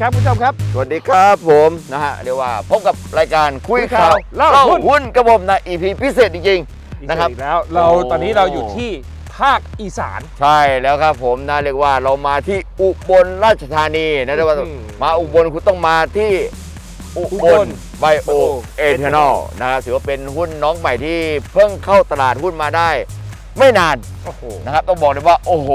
ครับคุณผู้ชมครับ สวัสดีครับผมนะฮะเรียกว่าพบกับรายการคุยข่าวเล่าหุ้นหุ้นกับผมนะ EP พิเศษจริงนะครับอีกแล้วเราโอ้ตอนนี้เราอยู่ที่ภาคอีสานๆใช่แล้วครับผมนะเรียกว่าเรามาที่อุบลราชธานีนะเรียกว่าอืมมาอุบลคุณต้องมาที่อุอุบบลลไบโอเอเทนอลนะครับถือว่าเป็นหุ้นน้องใหม่ที่เพิ่งเข้าตลาดหุ้นมาได้ ไม่นานโอ้โหนะครับต้องบอกเลยว่า โอ้โห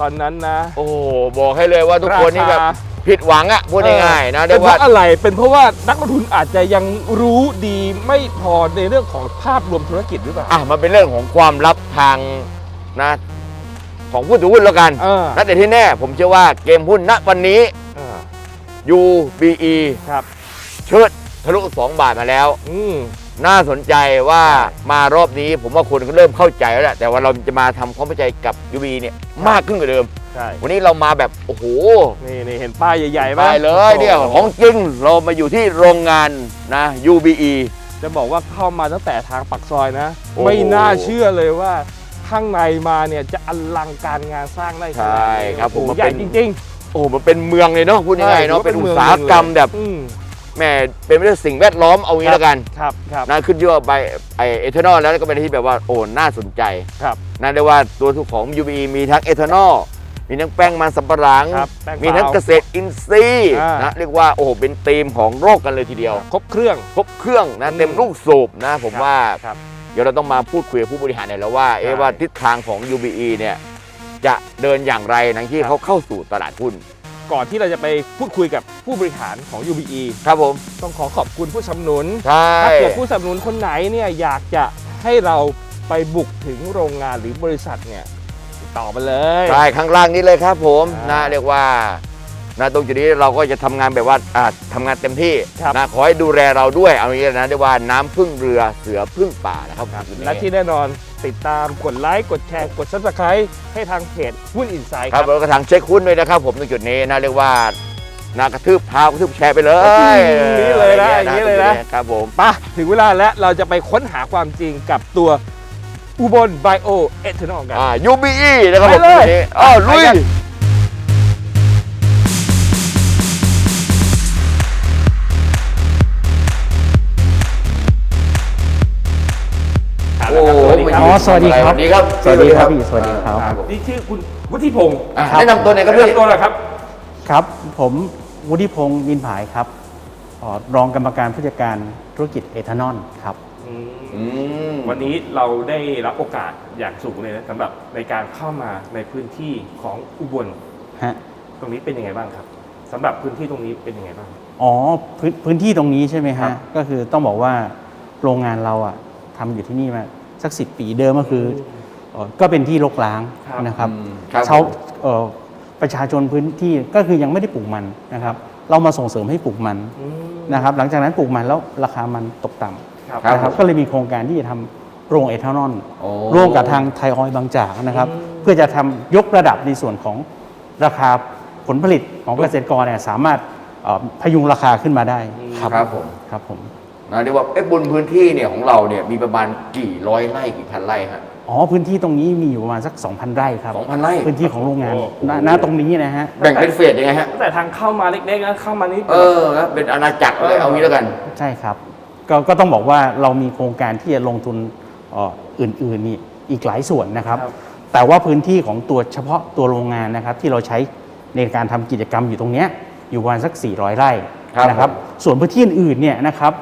ตอนนั้นนะโอ้โหบอกให้เลยว่าทุกคนนี่แบบราคาผิดหวังอะพูดง่ายๆนะเป็เรีนยกเพว่า ราะอะไรเป็นเพราะว่านักลงทุนอาจจะยังรู้ดีไม่พอในเรื่องของภาพรวมธุรกิจหรือเปล่าอะมันเป็นเรื่องของความลับทางนะของผู้ถือหุ้นแล้วกันเออนั่นแต่ที่แน่ผมเชื่อว่าเกมหุ้นณวันนี้ เออ UBE ครับเชิดทะลุ 2 บาทมาแล้ว อืม น่าสนใจว่ามารอบนี้ผมว่าคนก็เริ่มเข้าใจแล้วแหละแต่ว่าเราจะมาทำความเข้าใจกับ UBE เนี่ยมากขึ้นกว่าเดิม ใช่วันนี้เรามาแบบโอ้โหนี่นี่เห็นป้ายใหญ่ๆไปป่ะเลยเนี่ยโโหของจริงเรามาอยู่ที่โรงงานนะ UBE จะบอกว่าเข้ามาตั้งแต่ทางปักซอยนะ โอ้โหไม่น่าเชื่อเลยว่าข้างในมาเนี่ยจะอลังการงานสร้างได้ขนาดนี้ใช่ครับผมโอ้โหมันใหญ่เป็นจริง โอ้โหมันเป็นเมืองเลยเนาะพูดๆง่ายๆเนาะใช่เป็นถือุว่ตสาหกรรมแบบอืม แหม่เป็นเรื่องสิ่งแวดล้อมเอางี้แล้วกันครับครับนะขึ้นชื่อว่าไบไอเอทานอลแล้วก็เป็นที่แบบว่าโอ้น่าสนใจครับนั่นเรียกว่าตัวทุกของ UBE มีทั้งเอทานอลมีทั้งแป้งมันสำปะหลังครับแป้งมีทั้งเปเกล่าษตรอินทรีย์อ่านนะเรียกว่าโอ้โหเป็นธีมของโลกกันเลยทีเดียว ครบเครื่องครบเครื่องนะอืมเต็มลูกสูบนะผมครับว่าครับเดี๋ยวเราต้องมาพูดคุยกับผู้บริหารหน่อยแล้วว่าเอ๊ะใช่ว่าทิศทางของ UBE เนี่ยจะเดินอย่างไรหลังที่ครับเขาเข้าสู่ตลาดหุ้น ก่อนที่เราจะไปพูดคุยกับผู้บริหารของ UBE ครับผม ต้องขอขอบคุณผู้สนับสนุน ใช่ ถ้าเกิดผู้สนับสนุนคนไหนเนี่ยอยากจะให้เราไปบุกถึงโรงงานหรือบริษัทเนี่ยติดต่อมาเลย ใช่ ข้างล่างนี้เลยครับผมอ่านนะเรียกว่านะตรงจุดนี้เราก็จะทำงานแบบว่าอ่าทำงานเต็มที่ครับ นะขอให้ดูแลเราด้วยเอางี้นะเรียกว่าน้ำพึ่งเรือเสือพึ่งป่านะครับจุดนี้และที่แน่นอน ติดตามกดไลค์กดแชร์กด subscribe ให้ทางเพจหุ้นอินไซด์คครัรับบแล้วก็ทางเช็คหุ้นด้วยนะครับ ผมตรงจุดนี้นะเรียกว่านะกระทืบเท้ากระทืบแชร์ไปเลยอย่างนี้เลยนะอย่างนี้เลยนะ ครับผมปะถึงเวลาแล้วเราจะไปค้นหาความจริงกับตัวอุบลไบโอเอทานอลกัน อ่า UBE นะครับผมไปเลยจุดนี้อ้าวลุย ไปกัน อ๋อสวัสดีครับ สวัสดีครับสวัสดีครับพี่สวัสดีครับผมนี่ชื่อคุณวุฒิพงศ์อะแนะนำตัวหน่อยครับพี่แนะนำตัวหน่อยครับ ครับ ผมวุฒิพงศ์มินผายครับอ๋อรองกรรมการผู้จัดการธุรกิจเอทานอลครับ อืมวันนี้เราได้รับโอกาสอย่างสูงเลยนะสำหรับในการเข้ามาในพื้นที่ของอุบลฮะ ตรงนี้เป็นยังไงบ้างครับสำหรับพื้นที่ตรงนี้เป็นยังไงบ้าง อ๋อพื้นพื้นที่ตรงนี้ใช่ไหมครัฮะบ ก็คือต้องบอกว่าโรงงานเราอะทำอยู่ที่นี่มา สักสิปีเดิมก็คือเอ่อก็เป็นที่รกร้างครับนะครับอืมครับชาวเอ่อประชาชนพื้นที่ก็คือยังไม่ได้ปลูกมันนะครับ เรามาส่งเสริมให้ปลูกมันอืมนะครับหลังจากนั้นปลูกมันแล้วราคามันตกต่ำครับครับนะครับก็เลยมีโครงการที่จะทำโรงเอทานอล โอ้ ร่วมกับทางไทยออยล์บางจากนะครับอืมเพื่อจะทำยกระดับในส่วนของราคาผลผลิตของเกษตรกรเนี่ยสามารถเอ่อพยุงราคาขึ้นมาได้ครับครับผม ครับผม นะเรียกว่าเอ๊ะบนพื้นที่เนี่ยของเราเนี่ยมีประมาณกี่ร้อยไร่กี่พันไร่ฮะ อ๋อพื้นที่ตรงนี้มีอยู่ประมาณสัก 2,000 ไร่ครับสองพันไร่ พื้นที่ของโรงงานโอ้โห ณณตรงนี้นะฮะ แบ่งเป็นเฟสยังไงฮะ ตั้งแต่ทางเข้ามาเล็กๆนะเข้ามานี่เออครับเป็นอาณาจักรเลยเออเอางี้แล้วกัน ใช่ครับก็ก็ต้องบอกว่าเรามีโครงการที่จะลงทุนเอ่ออื่นๆนี่อีกหลายส่วนนะครับครับ แต่ว่าพื้นที่ของตัวเฉพาะตัวโรงงานนะครับ ที่เราใช้ในการทำกิจกรรมอยู่ตรงเนี้ยอยู่ประมาณสัก 400 ไร่ครับ นะครับผมส่วนพื้นที่อื่นๆเนี่ยนะครับ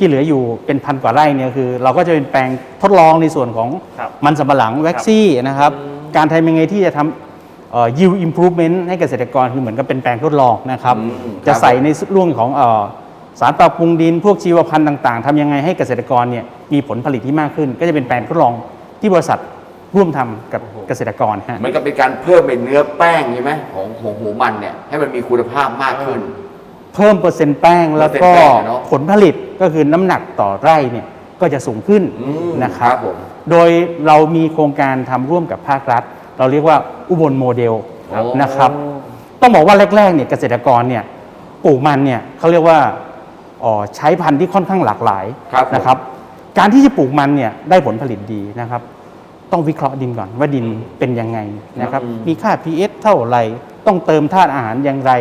ที่เหลืออยู่เป็นพันกว่าไร่เนี่ยคือ เราก็จะเป็นแปลงทดลองในส่วนของครับมันสำปะหลังแว็กซี่นะครับอืมการทำยังไงที่จะทำเอ่อ yield improvement ให้เกษตรกรคือเหมือนกับเป็นแปลงทดลองนะครับ อืมจะครับใส่ในเรื่องของเอ่อสารปรับปรุงดิน พวกชีวพันธุ์ต่างๆทำยังไงให้เกษตรกรเนี่ยมีผลผลิตที่มากขึ้น ก็จะเป็นแปลงทดลองที่บริษัทร่วมทำกับเกษตรกรฮะเหมือนกับเป็นการเพิ่มเป็นเนื้อแป้งใช่ไหมของของหมูมันเนี่ยให้มันมีคุณภาพมากขึ้น เพิ่มเปอร์เซ็นต์แป้งแล้วก็เปอร์เซ็นต์แป้งอะเนอะผลผลิต ก็คือน้ำหนักต่อไร่เนี่ยก็จะสูงขึ้นอืมนะครับ ผม โดยเรามีโครงการทำร่วมกับภาครัฐ เราเรียกว่าอุบลโมเดลโอ้นะครับ ต้องบอกว่าแรกๆเนี่ยเกษตรกรเนี่ยปลูกมันเนี่ยเขาเรียกว่าเอ่อใช้พันธุ์ที่ค่อนข้างหลากหลายครับผมนะครับ การที่จะปลูกมันเนี่ยได้ผลผลิตดีนะครับ ต้องวิเคราะห์ดินก่อนว่าดินเป็นยังไงนะครับอืม มีค่า pH เท่าไหร่ต้องต้องเติมธาตุอาหารอย่างไร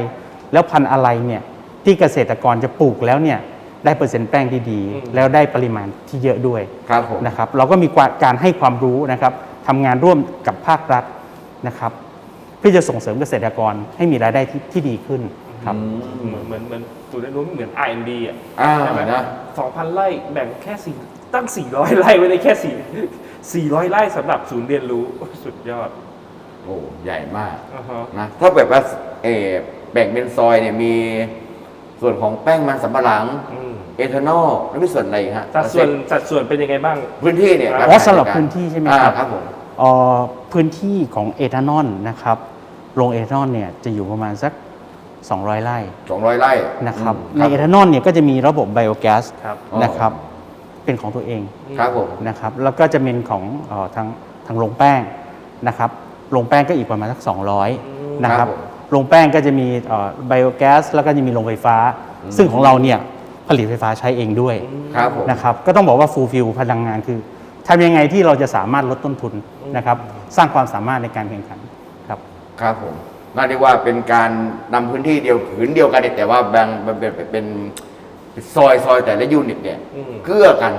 แล้วพันธุ์อะไรเนี่ยที่เกษตรกรจะปลูกแล้วเนี่ย ได้เปอร์เซ็นต์แป้งที่ดีอืมแล้วได้ปริมาณที่เยอะด้วยครับผมนะครับ เราก็มีการให้ความรู้นะครับทำงานร่วมกับภาครัฐนะครับเพื่อจะส่งเสริมเกษตรกรให้มีรายได้ที่ที่ดีขึ้นครับ เหมือนเหมือนเหมือนศูนย์เรียนรู้เหมือน R&D อะอ่าใช่ไหมนะสองพันไร่แบ่งแค่สี่ตั้ง400ไร่ไว้ในแค่สี่400ไร่สำหรับศูนย์เรียนรู้สุดยอด โอ้ใหญ่มากอ่าฮะนะถ้าแบบว่าเออแบ่งเป็นซอยเนี่ยมีส่วนของแป้งมันสำปะหลังอืม เอทานอลแล้วมีส่วนอะไรอีกฮะสัดส่วนสัดส่วนเป็นยังไงบ้าง พื้นที่เนี่ยอ๋ออ๋อสำหรับพื้นที่ใช่ไหมครับอ่าครับผมเอ่อพื้นที่ของเอทานอลนะครับโรงเอทานอลเนี่ยจะอยู่ประมาณสัก 200 ไร่สองร้อยไร่นะครับอืมในเอทานอลเนี่ยก็จะมีระบบไบโอแก๊สครับอ๋อนะครับเป็นของตัวเองครับผมนะครับแล้วก็จะเป็นของเออทางทางโรงแป้งนะครับโรงแป้งก็อีกประมาณสัก 200นะครับโรงแป้งก็จะมีไบโอแก๊สแล้วก็จะมีโรงไฟฟ้า ซึ่งของเราเนี่ย ผลิตไฟฟ้าใช้เองด้วยครับผมนะครับก็ต้องบอกว่าฟูลฟิลพลังงานคือทำยังไงที่เราจะสามารถลดต้นทุนนะครับสร้างความสามารถในการแข่งขันครับครับผมน่าเรียกว่าเป็นการนำพื้นที่เดียวผืนเดียวกันเนี่ยแต่ว่าแบ่งเป็นเป็นเป็นซอยซอยแต่ละยูนิตเนี่ยอืมเกื้อกัน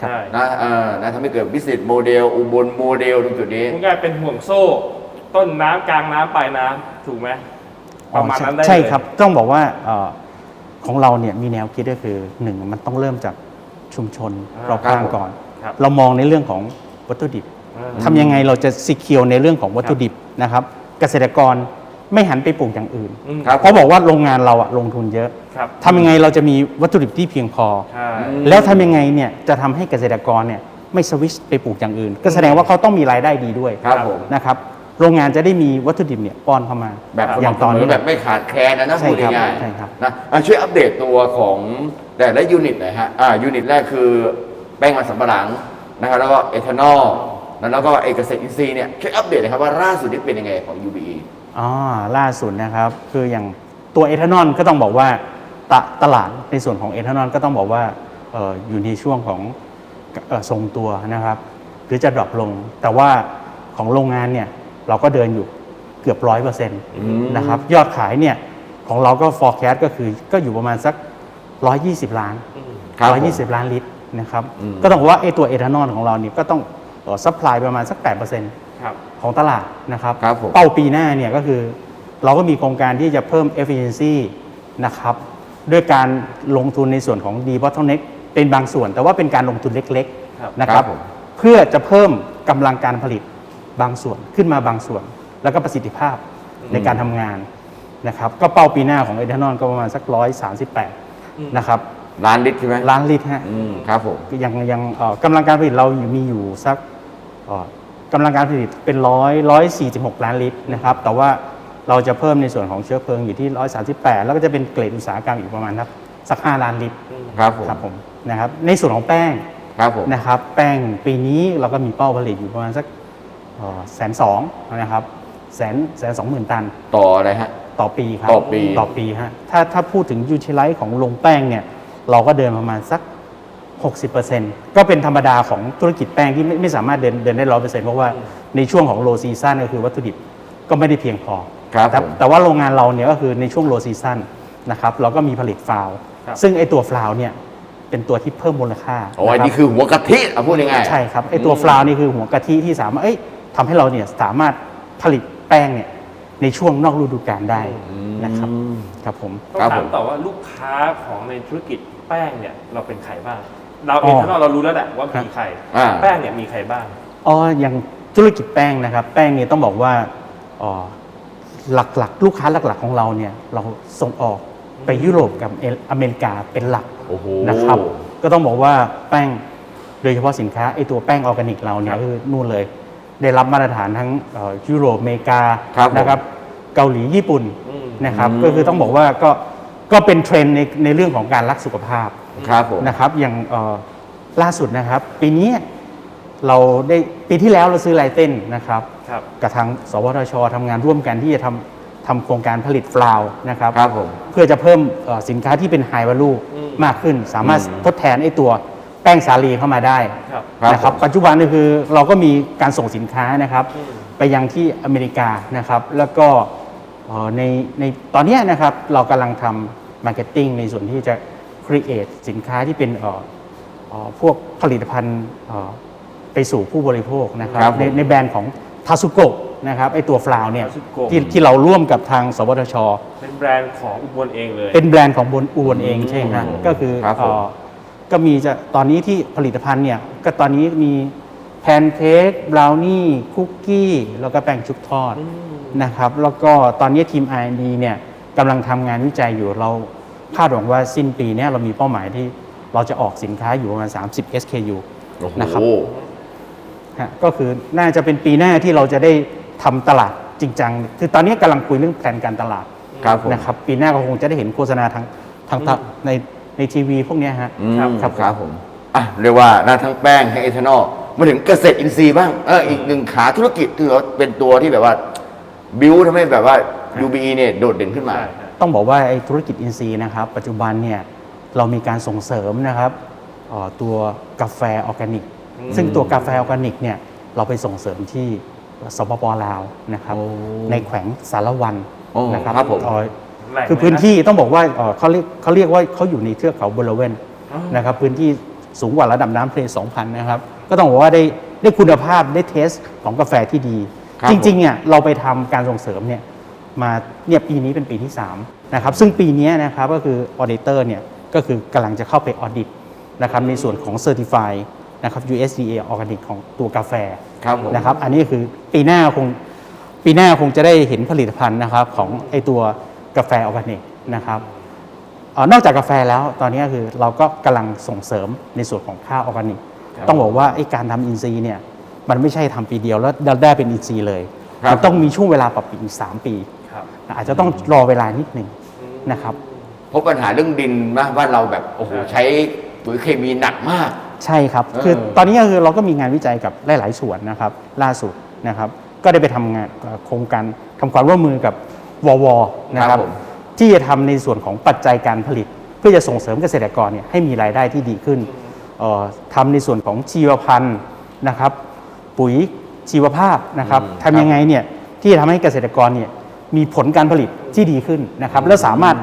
ใช่นะเอ่อนะทำให้เกิดบิสเนสโมเดลอุบลโมเดลตรงจุดนี้พูดง่ายๆเป็นห่วงโซ่ ต้นน้ำกลางน้ำปลายน้ำถูกไหมประมาณนั้นได้ใช่เลยครับต้องบอกว่าเอ่อ ของเราเนี่ยมีแนวคิดก็คือหนึ่งมันต้องเริ่มจากชุมชนอ่าเราข้างก่อน ครับ เรามองในเรื่องของวัตถุดิบอ่าทำยังไงเราจะสิเคียวในเรื่องของวัตถุดิบนะครับ เกษตรกรไม่หันไปปลูกอย่างอื่น อืมครับ เพราะบอกว่าโรงงานเราอะลงทุนเยอะครับทำยังไงเราจะมีวัตถุดิบที่เพียงพอ ใช่อืมแล้วทำยังไงเนี่ยจะทำให้เกษตรกรเนี่ยไม่สวิตชไปปลูกอย่างอื่น ก็แสดงว่าเขาต้องมีรายได้ดีด้วยครับผม นะครับ โรงงานจะได้มีวัตถุดิบเนี่ยป้อนเข้ามาแบบอย่างตอนนี้แบบไม่ขาดแคลนนะนะใช่พูดครับง่ายใช่ครับๆนะอะช่วยอัปเดตตัวของแต่ละยูนิตหน่อยฮะอ่ายูนิตแรกคือแป้งมันสำปะหลังนะครับแล้วก็เอทานอลแล้วก็เอกเกษตรอินทรีย์เนี่ยช่วยอัปเดตหนะครับว่าล่าสุดนี้เป็นยังไงของ UBE อ๋อล่าสุดนะครับคืออย่างตัวเอทานอลก็ต้องบอกว่าตตลาดในส่วนของเอทานอลก็ต้องบอกว่าเอออยู่ในช่วงของเอ่อทรงตัวนะครับ หรือจะดรอปลง แต่ว่าของโรงงานเนี่ย เราก็เดินอยู่เกือบร้อยเปอร์เซ็นต์มนะครับยอดขายเนี่ยของเราก็ forecast ก็คือก็อยู่ประมาณสัก 120 ล้านอืมครับผม120 ล้านลิตรนะครับอืม ก็ต้องบอกว่าไอ้ตัวเอทานอลของเราเนี่ยก็ต้องซัพพลายประมาณสัก 8%ครับ ของตลาดนะครับครับผม เป้าปีหน้าเนี่ยก็คือเราก็มีโครงการที่จะเพิ่ม efficiency นะครับด้วยการลงทุนในส่วนของ d b o t t l e n e c k เป็นบางส่วน แต่ว่าเป็นการลงทุนเล็กครับ ๆนะครับครับผม เพื่อจะเพิ่มกำลังการผลิต บางส่วนขึ้นมาบางส่วน แล้วก็ประสิทธิภาพในการทำงานนะครับ ก็เป้าปีหน้าของเอทานอลก็ประมาณสัก138นะครับล้านลิตรใช่ไหมล้านลิตรฮะอืมครับผมยังยังเอ่อกำลังการผลิตเราอยู่มีอยู่สักเอ่อกำลังการผลิตเป็นร้อยร้อยสี่สิบหกล้านลิตรนะครับ แต่ว่าเราจะเพิ่มในส่วนของเชื้อเพลิงอยู่ที่ร้อยสาสิบแปดแล้วก็จะเป็นเกรดอุตสาหกรรมอีกประมาณสักสักห้าล้านลิตรครับผมครับผมนะครับในส่วนของแป้ง ครับผม นะครับแป้งปีนี้เราก็มีเป้าผลิตอยู่ประมาณสัก แสนสองนะครับแสนแสนสองหมื่นตันต่ออะไรฮะ ต่อปีครับต่อปี ต่อปีฮะถ้าถ้าพูดถึงยูทิลไลท์ของโรงแป้งเนี่ยเราก็เดินประมาณสัก 60%ก็เป็นธรรมดาของธุรกิจแป้งที่ไม่ไม่สามารถเดินเดินได้ร้อยเปอร์เซ็นต์เพราะว่าในช่วงของโลซีซั o นก็คือวัตถุดิบก็ไม่ได้เพียงพอครับแต่ผม แต่ว่าโรงงานเราเนี่ยก็คือในช่วงโลซีซั o นนะครับเราก็มีผลิตฟาวล์ครับ ซึ่งไอตัวฟาวล์เนี่ยเป็นตัวที่เพิ่มมูลค่าโอ้ยะรับ นี่คือหัวกะทิเอาพูดง่ายๆ ใช่ครับไอตัวฟลาวนี่คือหัวกะทิที่สามารถเอ้ย ทำให้เราเนี่ยสามารถผลิตแป้งเนี่ยในช่วงนอกฤดูกาลได้นะครับอืมครับผม ต้องครับถาผมมต่อว่าลูกค้าของในธุรกิจแป้งเนี่ยเราเป็นใครบ้าง เราอ๋เอองถ้าเรารู้แล้วแหละว่ามีใคร อ่า แป้งเนี่ยมีใครบ้าง อ๋ออย่างธุรกิจแป้งนะครับ แป้งเนี่ยต้องบอกว่าอ๋อหลักๆ ลูกค้าหลักๆของเราเนี่ยเราส่งออกไปยุโรปกับเออเมริกาเป็นหลักโอ้โห นะครับ ก็ต้องบอกว่าแป้งโดยเฉพาะสินค้าไอตัวแป้งออร์แกนิกเราเนี่ยครับ คือนู่นเลย ได้รับมาตรฐานทั้งเอ่อยุโรปอเมริกาครับผมนะครับเกาหลีญี่ปุ่นอืม นะครับอืม ก็คือต้องบอกว่าก็ก็เป็นเทรนด์ในในเรื่องของการรักสุขภาพครับผม นะครับอย่างเอ่อล่าสุดนะครับ ปีนี้เราได้ปีที่แล้วเราซื้อไลเต้นนะครับ ครับ กับทางสวทชทำงานร่วมกันที่จะทำทำโครงการผลิตฟลาวนะครับ ครับผม เพื่อจะเพิ่มเอ่อสินค้าที่เป็นไฮวาลูอืมมากขึ้น สามารถอืม ทดแทนไอ้ตัว แป้งสาลีเข้ามาได้ครับครับนะครับผมปัจจุบันก็คือเราก็มีการส่งสินค้านะครับ อืม ไปยังที่อเมริกานะครับ แล้วก็เอ่อในในตอนเนี้ยนะครับเรากำลังทำมาร์เก็ตติ้งในส่วนที่จะ create สินค้าที่เป็นเอ่อเอ่อพวกผลิตภัณฑ์เอ่อไปสู่ผู้บริโภคนะครับครับผม ในในแบรนด์ของทาสุโกะนะครับไอตัวฟลาวเนี่ย Tasuko ที่ที่เราร่วมกับทางสวทช เป็นแบรนด์ของอุบลเองเลย เป็นแบรนด์ของบนอูนเองใช่ไหมฮะอืมก็คือครับผม เอ่อ ก็มีจะตอนนี้ที่ผลิตภัณฑ์เนี่ยก็ตอนนี้มีแพนเค้กบราวนี่คุกกี้แล้วก็แป้งชุบทอดนะครับ แล้วก็ตอนนี้ทีม R&D เนี่ยกำลังทำงานวิจัยอยู่เราคาดหวังว่าสิ้นปีเนี้เรามีเป้าหมายที่เราจะออกสินค้าอยู่ประมาณ 30 SKU โอ้โหนะครับฮะก็คือน่าจะเป็นปีหน้าที่เราจะได้ทำตลาดจริงจังคือตอนนี้กำลังคุยเรื่องแผนการตลาดครับผมนะครับ ปีหน้าก็คงจะได้เห็นโฆษณาทางทางตะใน ในทีวีพวกเนี้ยฮะอืมครับครับครับผมอะเรียกว่าน่าทั้งแป้งทั้งเอทานอลมาถึงเกษตรอินทรีย์บ้างเอออีกหนึ่งขาธุรกิจที่ว่าเป็นตัวที่แบบว่า บิวทำให้แบบว่า UBE เนี่ยโดดเด่นขึ้นมาใช่ครับต้องบอกว่าไอ้ธุรกิจอินทรีย์นะครับ ปัจจุบันเนี่ยเรามีการส่งเสริมนะครับเอ่อตัวกาแฟออร์แกนิก ซึ่งตัวกาแฟออร์แกนิกเนี่ยเราไปส่งเสริมที่สปปลาวนะครับโอ้ในแขวงสารวันโอ้นะครับครับผม เอ่อแหล่งคือเลยะพื้นที่ต้องบอกว่าเอ่อเขาเรียกเขาเรียกว่าเขาอยู่ในเทือกเขาบริเวณอ๋อ นะครับพื้นที่สูงกว่าระดับน้ำทะเล2,000 นะครับ ก็ต้องบอกว่าได้ได้คุณภาพได้เทสของกาแฟที่ดี ครับจริงๆเนี่ยเราไปทำการส่งเสริมเนี่ยมาเนี่ยปีนี้เป็นปีที่3นะครับซึ่งปีนี้นะครับก็คือออเดเตอร์เนี่ยก็คือกำลังจะเข้าไปออดิตนะครับในส่วนของ Certify นะครับ USDA Organic ของตัวกาแฟครับผม นะครับอันนี้คือปีหน้าคง ปีหน้าคงจะได้เห็นผลิตภัณฑ์นะครับของไอตัว กาแฟออร์แกนิกนะครับเออนอกจากกาแฟแล้วตอนนี้คือเราก็กำลังส่งเสริมในส่วนของข้าวออร์แกนิกครับต้องบอกว่าไอการทำอินทรีย์เนี่ยมันไม่ใช่ทำปีเดียวแล้วได้เป็นอินทรีย์เลยครับมันต้องมีช่วงเวลาปรับปีอีก3ปีครับอาจจะต้องรอเวลานิดหนึ่งนะครับพบปัญหาเรื่องดินนะบ้านเราแบบโอ้โหใช้ปุ๋ยเคมีหนักมาก ใช่ครับเออคือตอนนี้ก็คือเราก็มีงานวิจัยกับหลาย ๆ ส่วนนะครับ ล่าสุดนะครับ ก็ได้ไปทำงานเอ่อโครงการทำความร่วมมือกับ ววนะครับผมที่จะทำในส่วนของปัจจัยการผลิต เพื่อจะส่งเสริมเกษตรกรเนี่ยให้มีรายได้ที่ดีขึ้นเอ่อทำในส่วนของชีวพันธุ์นะครับ ปุ๋ยชีวภาพนะครับอืมทำยังไงเนี่ยที่จะทำให้เกษตรกรเนี่ยมีผลการผลิตที่ดีขึ้นนะครับแล้วสามารถ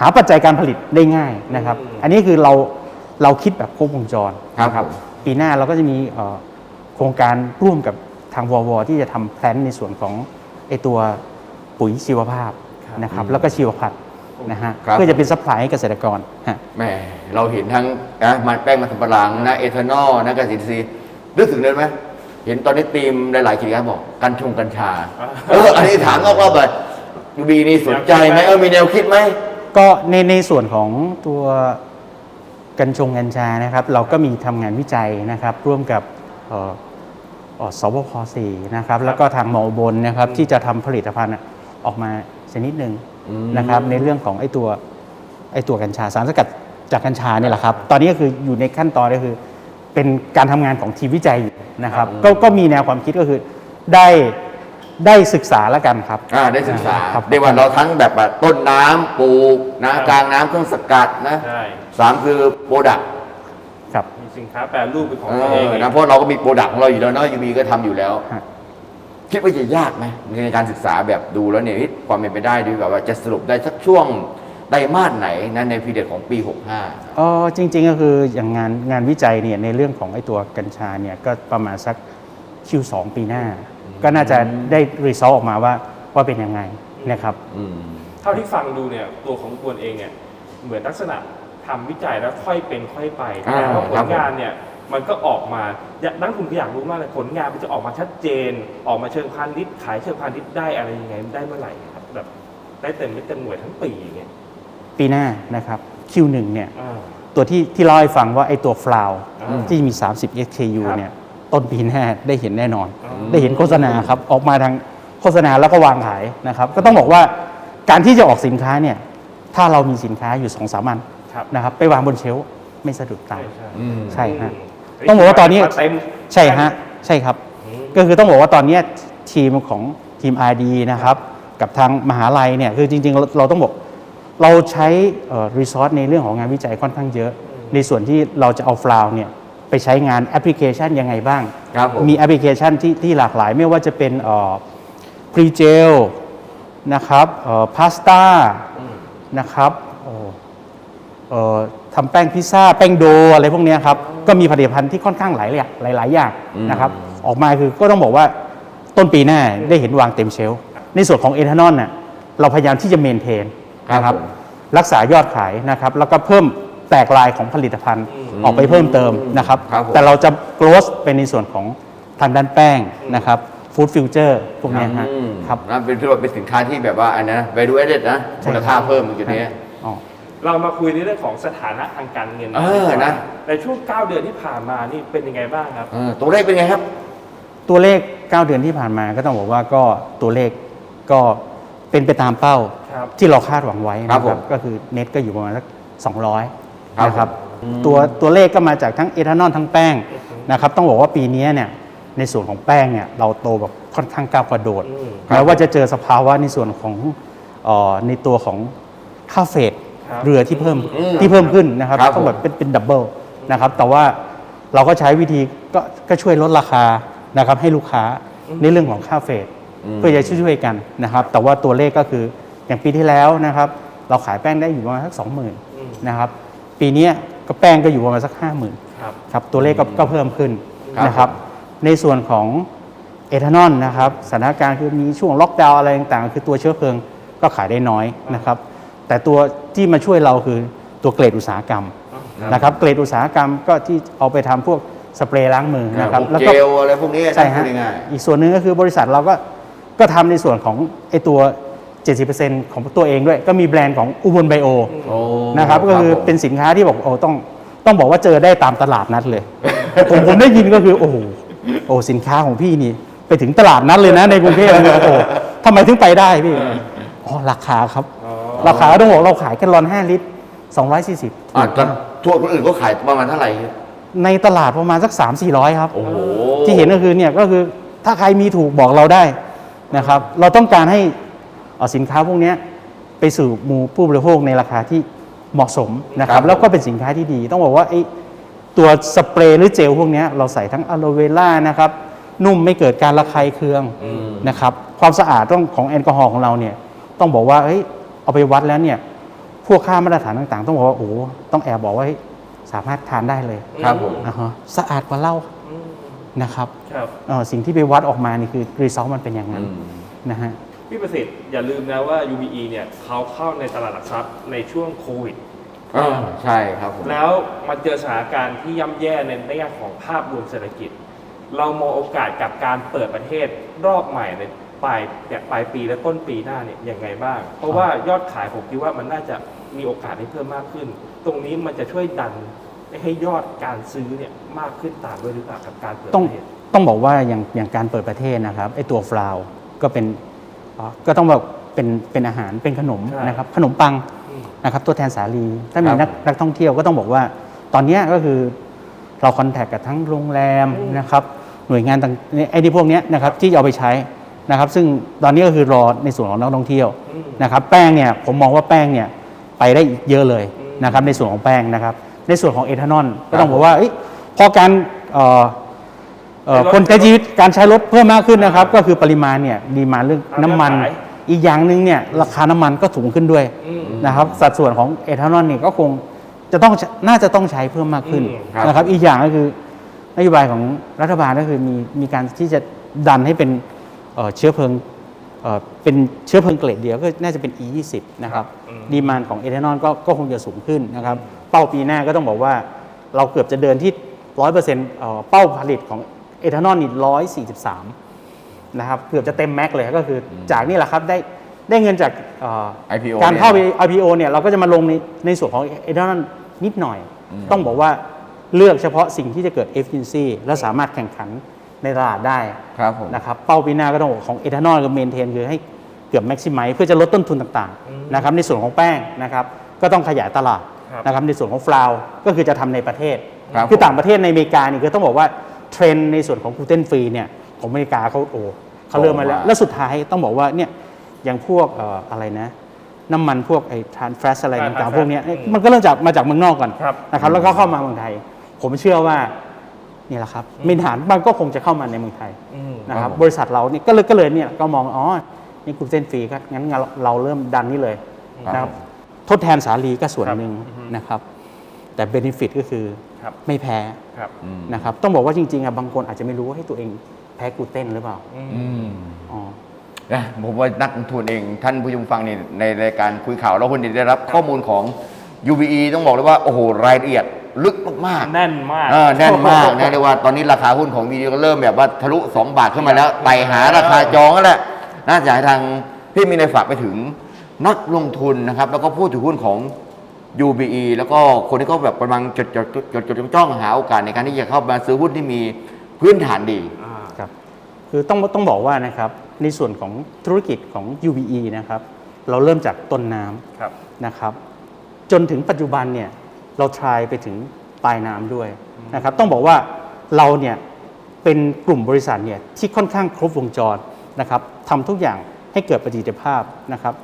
หาปัจจัยการผลิตได้ง่ายนะครับ อันนี้คือเราเราคิดแบบครบวงจรครับนะผมปีหน้าเราก็จะมีเอ่อโครงการร่วมกับทางววที่จะทำแพลนในส่วนของไอตัว ปุ๋ยชีวภาพนะครับแล้วก็ชีวพันธุ์นะฮะครับเพื่อจะเป็นซัพพลายให้เกษตรกรฮะแหมเราเห็นทั้งนะมันแป้งมันสำปะหลังนะเอทานอลนะเกษตรอินทรีย์นึกถึงเลยไหมเห็นตอนนี้ทีมหลายๆกิจการบอกกัญชงกัญชาเอออันนี้ถามนอกรอบเลยยูบีนี่สนใจไหมเออมีแนวคิดไหมก็ในในส่วนของตัวกัญชงกัญชานะครับ เราก็มีทำงานวิจัยนะครับ ร่วมกับเอ่อเอ่อสบคสี่นะครับ แล้วก็ทางมอบนนะครับที่จะทำผลิตภัณฑ์ ออกมาชนิดหนึ่งอืมนะครับในเรื่องของไอ้ตัวไอ้ตัวกัญชาสารสกัดจากกัญชาเนี่ยแหละครับ ตอนนี้ก็คืออยู่ในขั้นตอนก็คือ เป็นการทำงานของทีมวิจัยอยู่นะครับ ก็ก็มีแนวความคิดก็คือได้ได้ศึกษาแล้วกันครับอ่าได้ศึกษาครับเรียกว่าเราทั้งแบบว่าต้นน้ำปลูกนะกลางน้ำเครื่องสกัดนะใช่สามคือโปรดักครับมีสินค้าแปรรูปเป็นของเอตัวเองอนะเพราะเราก็มีโปรดักของเราอยู่แล้วเนาะยูบีก็ทำอยู่แล้วฮะ คิดว่าจะยากไหมในการศึกษาแบบดูแล้วเนี่ยเฮ้ยความเป็นไปได้ดีแบบว่าจะสรุปได้สักช่วงไตรมาสไหนนะในพีเรียดของปี 65อ๋อจริง ๆ ก็คืออย่างงานงานวิจัยเนี่ยในเรื่องของไอ้ตัวกัญชาเนี่ยก็ประมาณสัก Q2 ปีหน้า ก็น่าจะได้รีซอสออกมาว่าว่าเป็นยังไงนะครับอืมเท่าที่ฟังดูเนี่ยตัวของอุบลเองเนี่ยเหมือนลักษณะทำวิจัยแล้วค่อยเป็นค่อยไปอ่าแต่ว่าผครัลบผมงานเนี่ย มันก็ออกมาอยากนักลงทุนก็อยากรู้มากเลยผลงานมันจะออกมาชัดเจน ออกมาเชิงพาณิชย์ขายเชิงพาณิชย์ได้อะไรยังไงได้เมื่อไหร่ครับแบบได้เต็มไม่เต็มหน่วยทั้งปีอย่างเงี้ยปีหน้านะครับ Q1 เนี่ยอ่าตัวที่ที่เล่าให้ฟังว่าไอ้ตัวฟลาวอืมที่มี 30 SKU ครับเนี่ยต้นปีหน้าได้เห็นแน่นอนอืมได้เห็นโฆษณาครับออกมาทางโฆษณาแล้วก็วางขายนะครับ ก็ต้องบอกว่าการที่จะออกสินค้าเนี่ยถ้าเรามีสินค้าอยู่สองสามอันครับนะครับไปวางบนเชลฟ์ไม่สะดุดตาใช่ใช่อืมใช่ฮะม ต้องบอกว่าตอนนี้เต็มใช่ฮะใช่ครับอืมก็คือต้องบอกว่าตอนเนี้ยทีมของทีม RD นะครับ กับทางมหาลัยเนี่ยคือจริงๆเราเราต้องบอกเราใช้รีซอสในเรื่องของงานวิจัยค่อนข้างเยอะ ในส่วนที่เราจะเอาฟลาวเนี่ยไปใช้งานแอปพลิเคชันยังไงบ้างครับผมมีแอปพลิเคชันที่ที่หลากหลายไม่ว่าจะเป็นพรีเจลนะครับพาสต้าอืมนะครับโอ้เอ่อทำแป้งพิซซ่า แป้งโดอะไรพวกเนี้ยครับ ก็มีผลิตภัณฑ์ที่ค่อนข้างหลายอย่างหลายๆอย่างอืมนะครับออกมาคือก็ต้องบอกว่าต้นปีหน้าได้เห็นวางเต็มเชลฟ์ในส่วนของเอทานอลน่ะเราพยายามที่จะเมนเทนนะคครัรับบผมรักษายอดขายนะครับแล้วก็เพิ่มแตกลายของผลิตภัณฑ์อืมออกไปเพิ่มเติมนะครับครับผมแต่เราจะโกลสเป็นในส่วนของทางด้านแป้งนะครับฟู้ดฟิวเจอร์พวกเนี้ยฮะอืมครับนั่นเป็นถือว่าเป็นสินค้าที่แบบว่าอันนั้น value added นะใช่มูลค่าเพิ่มอยู่นี้อ๋อ เรามาคุยในเรื่องของสถานะทางการเงินเออนะ ในช่วง 9 เดือนที่ผ่านมานี่เป็นยังไงบ้างครับเออตัวเลขเป็นไงครับ ตัวเลข 9 เดือนที่ผ่านมาก็ต้องบอกว่าก็ตัวเลขก็เป็นไปตามเป้าครับที่เราคาดหวังไว้นะคครัรับบผมก็คือเน็ตก็อยู่ประมาณสัก200ครับนะครับอืมตัวตัวเลขก็มาจากทั้งเอทานอลทั้งแป้งนะครับต้องบอกว่าปีนี้เนี่ยในส่วนของแป้งเนี่ยเราโตแบบค่อนข้างก้าวกระโดดอืมแม้ว่าจะเจอสภาวะในส่วนของเออในตัวของค่าเฟด ครับเรือที่เพิ่มอืมที่เพิ่มขึ้นนะครับครับต้องแบบผมเป็นเป็นดับเบิลนะครับแต่ว่าเราก็ใช้วิธีก็ก็ช่วยลดราคานะครับให้ลูกค้าในเรื่องของค่าเฟดอืม เพื่อจะช่วยๆกันนะครับ แต่ว่าตัวเลขก็คืออย่างปีที่แล้วนะครับเราขายแป้งได้อยู่ประมาณสักสองหมื่นอืมนะครับปีเนี้ยก็แป้งก็อยู่ประมาณสักห้าหมื่น ครับ ครับตัวเลขก็ก็เพิ่มขึ้นครับนะครับ ในส่วนของเอทานอลนะครับสถานการณ์คือมีช่วงล็อกดาวน์อะไรต่างๆ คือตัวเชื้อเพลิงก็ขายได้น้อยนะครับ แต่ตัว ที่มาช่วยเราคือตัวเกรดอุตสาหกรรมครับนะครับเกรดอุตสาหกรรมก็ที่เอาไปทำพวกสเปรย์ล้างมือนะครับพวกแล้วเจก็ลอะไรพวกนี้ใช่ฮะพูดง่ายอีกส่วนหนึ่งก็คือบริษัทเราก็ก็ทำในส่วนของไอตัว 70%ของตัวเองด้วย ก็มีแบรนด์ของอุบลไบโอๆโอ้นะครับก็คือผมเป็นสินค้าที่บอกโอ้ต้องต้องบอกว่าเจอได้ตามตลาดนัดเลยผมผมได้ยินก็คือโอ้โหโอ้สินค้าของพี่นี่ ไปถึงตลาดนัดเลยนะในกรุงเทพโอ้โหทำไมถึงไปได้พี่อ๋อราคาครับ อ๋อราคาต้องบอกเราขายแกลลอน5ลิตร240อะแต่ทั่วคนอื่นก็ขายประมาณเท่าไหร่ในตลาดประมาณสัก3 400ครับ โอ้โหที่เห็นก็คือเนี่ยก็คือถ้าใครมีถูกบอกเราได้นะครับ เราต้องการให้เอาสินค้าพวกเนี้ยไปสู่หมู่ผู้บริโภคในราคาที่เหมาะสมนะคครัรับบแล้วก็เป็นสินค้าที่ดี ต้องบอกว่าไอ้ตัวสเปรย์หรือเจลพวกเนี้ยเราใส่ทั้งอะโลเวล่านะครับนุ่มไม่เกิดการระคายเคืองอืมนะครับ ความสะอาดต้องของแอลกอฮอล์ของเราเนี่ยต้องบอกว่าเฮ้ย เอาไปวัดแล้วเนี่ยพวกค่ามาตรฐานต่าง ๆ ต้องบอกว่าโอ้โหต้องแอบบอกว่าเฮ้ยสามารถทานได้เลยครับผมอ่าฮะสะอาดกว่าเหล้าอืมนะครับครับเอ่อสิ่งที่ไปวัดออกมานี่คือรีซอสมันเป็นอย่างนั้นอืมนะฮะ พี่ประสิทธิ์อย่าลืมนะว่า UBE เนี่ยเขาเข้าในตลาดหลักทรัพย์ในช่วงโควิด อ่าใช่ครับผม แล้วมาเจอสถานการณ์ที่ย่ำแย่ในแง่ของภาพรวมเศรษฐกิจ เรามองโอกาสกับการเปิดประเทศรอบใหม่ใน ปลายเนี่ยปลายปีและต้นปีหน้าเนี่ยยังไงบ้าง เพราะว่ายอดขายผมคิดว่ามันน่าจะมีโอกาสให้เพิ่มมากขึ้น ตรงนี้มันจะช่วยดันให้ยอดการซื้อเนี่ยมากขึ้นตามด้วยหรือเปล่ากับการเปิดต้องประเทศต้องบอกว่าอย่างอย่างการเปิดประเทศนะครับไอตัวฟลาวก็เป็นอ่าก็ต้องแบบเป็นเป็นอาหารเป็นขนมใช่นะครับขนมปังอืมนะครับตัวแทนสาลีถ้ามีครับนักนักท่องเที่ยวก็ต้องบอกว่า ตอนเนี้ยก็คือเราคอนแทคกับทั้งโรงแรมอืมนะครับหน่วยงานต่างไอ้ที่พวกเนี้ยนะครับที่จะเอาไปใช้ นะครับซึ่งตอนนี้ก็คือรอในส่วนของนักท่องเที่ยวอืมนะครับแป้งเนี่ยผมมองว่าแป้งเนี่ยไปได้อีกเยอะเลยอืมนะครับในส่วนของแป้งนะครับในส่วนของเอทานอลก็ต้องครับบอกว่าเอ้ยพอการเอ่อเอ่อใช้รถคนใช้ชีวิตการใช้รถเพิ่มมากขึ้นนะครับ ก็คือปริมาณเนี่ยดีมาเรื่องตามน้ำมันยอดขายอีกอย่างหนึ่งเนี่ยราคาน้ำมันก็สูงขึ้นด้วยอืมนะครับสัดส่วนของเอทานอลเนี่ยก็คงจะต้องน่าจะต้องใช้เพิ่มมากขึ้นอืมครับนะครับ อีกอย่างก็คือนโยบายของรัฐบาลก็คือมีมีการที่จะดันให้เป็น เอ่อเชื้อเพลิงเอ่อเป็นเชื้อเพลิงเกรดเดียวก็น่าจะเป็น E20 นะครับอืมดีมานของเอทานอลก็ก็คงจะสูงขึ้นนะครับ เป้าปีหน้าก็ต้องบอกว่า เราเกือบจะเดินที่ 100%เอ่อเป้าผลิตของเอทานอลนี่143 นะครับ เกือบจะเต็มแม็กเลยก็คืออจากนี่แหละครับได้ได้เงินจากเอ่อ IPO การเข้าไปเนี่ย IPO เนี่ยเราก็จะมาลงในในส่วนของเอทานอลนิดหน่อยอืมต้องบอกว่าเลือกเฉพาะสิ่งที่จะเกิด efficiency และสามารถแข่งขัน ในตลาดได้ครับผมนะครับเป้าปีหน้าก็ต้องบอกของเอทานอลกับเมนเทนคือให้เกือบแม็กซิมัยเพื่อจะลดต้นทุนต่างอืมๆนะครับในส่วนของแป้งนะครับก็ต้องขยายตลาดครับนะครับในส่วนของฟลาวก็คือจะทำในประเทศครับอต่างประเทศในอเมริกานี่คือต้องบอกว่าเทรนด์ในส่วนของกลูเตนฟรีเนี่ยของอเมริกาเขาโอ้เขาเริ่มมาแล้วโตมาแล้วสุดท้ายต้องบอกว่าเนี่ยอย่างพวกเอ่ออะไรนะน้ำมันพวกไอ้ทรานแฟสอะไร Trans ต่าง fat ๆพวกเนี้ยอืมมันก็เริ่มจากมาจากเมืองนอกก่อนครับนะครับแล้วก็เข้ามาเมืองไทย ผมเชื่อว่า นี่แหละครับไม่นานมันก็คงจะเข้ามาในเมืองไทยอืมนะครับครับผมบริษัทเราเนี่ยก็เลยก็เลยเนี่ยก็มองอ๋อนี่กลูเตนฟรีก็งั้นเราเราเริ่มดันนี่เลยครับนะครับทดแทนสาลีก็ส่วนครับหนึ่งอือฮึนะครับแต่เบนฟิตก็คือครับไม่แพ้ครับอืมนะครับต้องบอกว่าจริงๆอะบางคนอาจจะไม่รู้ว่าให้ตัวเองแพ้กลูเตนหรือเปล่าอืมอืมอ๋อนะผมว่านักลงทุนเองท่านผู้ชมฟังนี่ในรายการคุยข่าวเราคนได้รับข้อมูลของ UBE ต้องบอกเลยว่าโอ้โหรายละเอียด ลึกมากๆแน่นมากเออแน่นมากนะเรียกว่าตอนนี้ราคาหุ้นของ UBE ก็เริ่มแบบว่าทะลุ 2 บาทขึ้นมาแล้วไต่หาราคาจองแล้วแหละน่าจะให้ทางพี่มีในฝากไปถึงนักลงทุนนะครับ แล้วก็ผู้ถือหุ้นของ UBE แล้วก็คนที่เขาแบบกำลังจดจดจดจดจดจ้องหาโอกาสในการที่จะเข้ามาซื้อหุ้นที่มีพื้นฐานดีอ่าครับคือต้องต้องบอกว่านะครับในส่วนของธุรกิจของ UBE นะครับเราเริ่มจากต้นน้ำครับนะครับ จนถึงปัจจุบันเนี่ย เราทรายไปถึงปลายน้ำด้วยนะครับต้องบอกว่าเราเนี่ยเป็นกลุ่มบริษัทเนี่ยที่ค่อนข้างครบวงจรนะครับทำทุกอย่างให้เกิดประสิทธิภาพนะครับ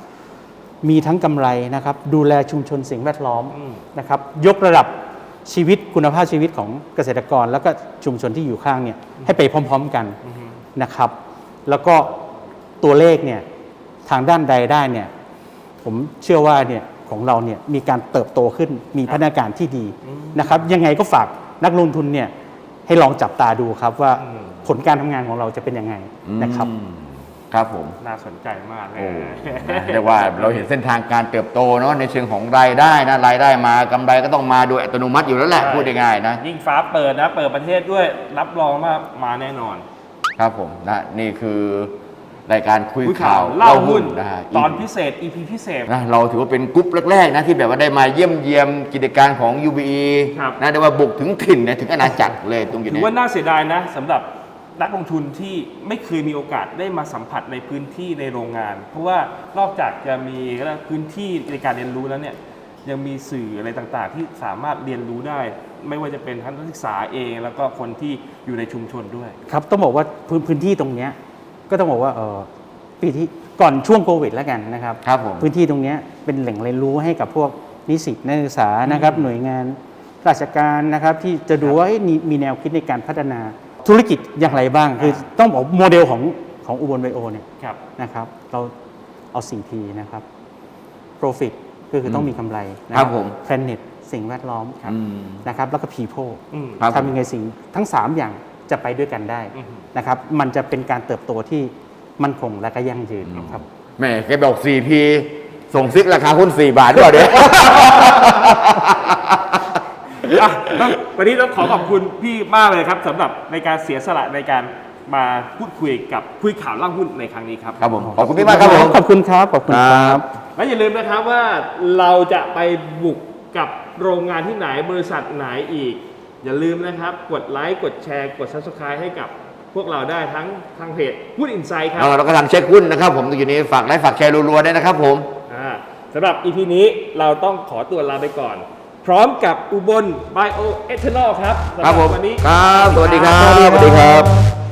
มีทั้งกำไรนะครับ ดูแลชุมชนสิ่งแวดล้อมอืมนะครับ ยกระดับชีวิตคุณภาพชีวิตของเกษตรกร แล้วก็ชุมชนที่อยู่ข้างเนี่ยให้ไปพร้อม ๆกันอือฮึนะครับ แล้วก็ตัวเลขเนี่ยทางด้านใดได้เนี่ยผมเชื่อว่าเนี่ย ของเราเนี่ยมีการเติบโตขึ้นมีพัฒนาการที่ดีนะครับ ยังไงก็ฝากนักลงทุนเนี่ยให้ลองจับตาดูครับว่าอืมผลการทำงานของเราจะเป็นยังไงนะครับอืมครับผมน่าสนใจมากเลยโอ้นะเรียกว่าเราเห็นเส้นทางการเติบโตเนาะในเชิงของรายได้นะรายได้มากำไรก็ต้องมาโดยอัตโนมัติอยู่แล้วแหละใช่พูดง่ายๆนะยิ่งฟ้าเปิดนะเปิดประเทศด้วยรับรองว่ามาแน่นอน ครับผมนะนี่คือ รายการคุยคุยข่าวเล่าหุ้นนะฮะตอนพิเศษ EP พิเศษนะเราถือว่าเป็นกรุ๊ปแรกๆนะที่แบบว่าได้มาเยี่ยมเยียมกิจการของ UBE ครับนะได้ว่าบุกถึงถิ่นเนี่ยถึงอาณาจักรเลยตรงจุดถือนี้ว่าน่าเสียดายนะสำหรับนักลงทุนที่ไม่เคยมีโอกาสได้มาสัมผัสในพื้นที่ในโรงงาน เพราะว่านอกจากจะมีพื้นที่ในการเรียนรู้แล้วเนี่ยยังมีสื่ออะไรต่างๆ ที่สามารถเรียนรู้ได้ ไม่ว่าจะเป็นทั้งนักศึกษาเอง แล้วก็คนที่อยู่ในชุมชนด้วย ครับต้องบอกว่าพื้นพื้นที่ตรงเนี้ย ก็ต้องบอกว่าเออปีที่ก่อนช่วงโควิดแล้วกันนะครับครับผม พื้นที่ตรงเนี้ยเป็นแหล่งเรียนรู้ให้กับพวกนิสิตนักศึกษานะครับ หน่วยงานราชการนะครับ ที่จะดูว่าเอ้ยมีมีแนวคิดในการพัฒนาธุรกิจอย่างไรบ้าง คือต้องบอกโมเดลของของอุบลไบโอเนี่ยครับ นะครับเราเอา 4P นะครับ profit ก็คือต้องมีกำไรนะครับผม planet สิ่งแวดล้อมอืม นะครับแล้วก็ people อืม ครับผม ทำยังไงสิ่งทั้ง 3 อย่าง จะไปด้วยกันได้อือฮึ นะครับ มันจะเป็นการเติบโตที่มั่นคงและก็ยั่งยืนครับ แหม่แกบอก 4P ส่งซิกราคาหุ้น 4 บาทด้วยเดี๋ยวอะต้องวันนี้ต้องขอขอบคุณพี่มากเลยครับสำหรับในการเสียสละในการมาพูดคุยกับคุยข่าวเล่าหุ้นในครั้งนี้ครับ ครับผม ขอบคุณพี่มากครับผม ขอบคุณครับ ขอบคุณคครัรับบและอย่าลืมนะครับว่าเราจะไปบุกกับโรงงานที่ไหนบริษัทไหนอีก อย่าลืมนะครับ กดไลค์กดแชร์ กด subscribe ให้กับพวกเราได้ทั้งทางเพจหุ้นอินไซด์ครับเออแล้วก็ทางเช็คหุ้นนะครับ ผมตรงจุดนี้ฝากไลค์ฝากแชร์รัวๆด้วยนะครับผมอ่าสำหรับ EP นี้เราต้องขอตัวลาไปก่อน พร้อมกับอุบลไบโอเอทานอลครับสำหครับผมวันนี้ครับ สวัสดีครับ สวัสดีครับ